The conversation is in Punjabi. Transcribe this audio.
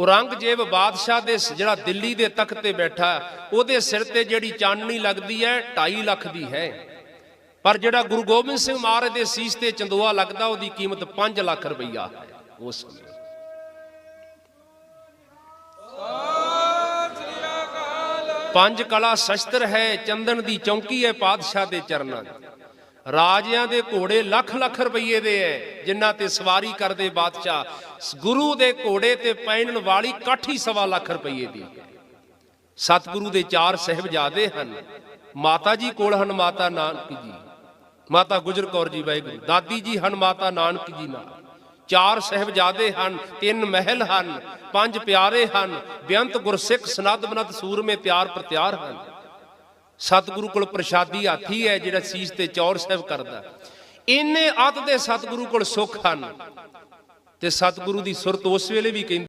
ਔਰੰਗਜ਼ੇਬ ਬਾਦਸ਼ਾਹ ਦੇ ਜਿਹੜਾ ਦਿੱਲੀ ਦੇ ਤਖਤ ਤੇ ਬੈਠਾ, ਉਹਦੇ ਸਿਰ ਤੇ ਜਿਹੜੀ ਚਾਨਣੀ ਲੱਗਦੀ ਹੈ 2.5 ਲੱਖ ਦੀ ਹੈ। ਪਰ ਜਿਹੜਾ ਗੁਰੂ ਗੋਬਿੰਦ ਸਿੰਘ ਮਹਾਰਾਜ ਦੇ ਸੀਸ ਤੇ ਚੰਦੋਆ ਲੱਗਦਾ, ਉਹਦੀ ਕੀਮਤ 5 ਲੱਖ ਰੁਪਈਆ ਹੈ ਉਸ ਸਮੇਂ। ਪੰਜ ਕਲਾ ਸ਼ਸਤਰ ਹੈ, ਚੰਦਨ ਦੀ ਚੌਂਕੀ ਹੈ ਪਾਤਸ਼ਾਹ ਦੇ ਚਰਨਾਂ ਦੀ ਰਾਜਿਆਂ ਦੇ ਘੋੜੇ ਲੱਖ ਲੱਖ ਰੁਪਏ ਦੇ ਐ, ਜਿਨ੍ਹਾਂ ਤੇ ਸਵਾਰੀ ਕਰਦੇ ਬਾਦਸ਼ਾਹ। ਗੁਰੂ ਦੇ ਘੋੜੇ ਤੇ ਪੈਣਨ ਵਾਲੀ ਕਾਠੀ ਸਵਾ ਲੱਖ ਰੁਪਏ ਦੀ ਸਤਿਗੁਰੂ ਦੇ ਚਾਰ ਸਹਿਬਜ਼ਾਦੇ ਹਨ। ਮਾਤਾ ਜੀ ਕੋਲ ਹਨ ਮਾਤਾ ਨਾਨਕ ਜੀ। ਮਾਤਾ ਗੁਜਰ ਕੌਰ ਜੀ, ਵਾਹਿਗੁਰੂ। ਦਾਦੀ ਜੀ ਹਨ ਮਾਤਾ ਨਾਨਕ ਜੀ ਨਾਲ। ਚਾਰ ਸਹਿਬਜ਼ਾਦੇ ਹਨ, ਤਿੰਨ ਮਹਿਲ ਹਨ, ਪੰਜ ਪਿਆਰੇ ਹਨ ਬੇਅੰਤ ਗੁਰਸਿੱਖ ਸਨਦ ਬਨਤ ਸੂਰਮੇ ਤਿਆਰ ਪ੍ਰਤਿਆਰ ਹਨ। ਸਤਿਗੁਰੂ ਕੋਲ ਪ੍ਰਸ਼ਾਦੀ ਹਾਥੀ ਹੈ, ਜਿਹੜਾ ਸੀਸ ਤੇ ਚੌਰ ਸਾਹਿਬ ਕਰਦਾ ਇੰਨੇ ਅੱਤ ਦੇ ਸਤਿਗੁਰੂ ਕੋਲ ਸੁੱਖ ਹਨ। ਤੇ ਸਤਿਗੁਰੂ ਦੀ ਸੁਰਤ ਉਸ ਵੇਲੇ ਵੀ ਕਹਿੰਦੀ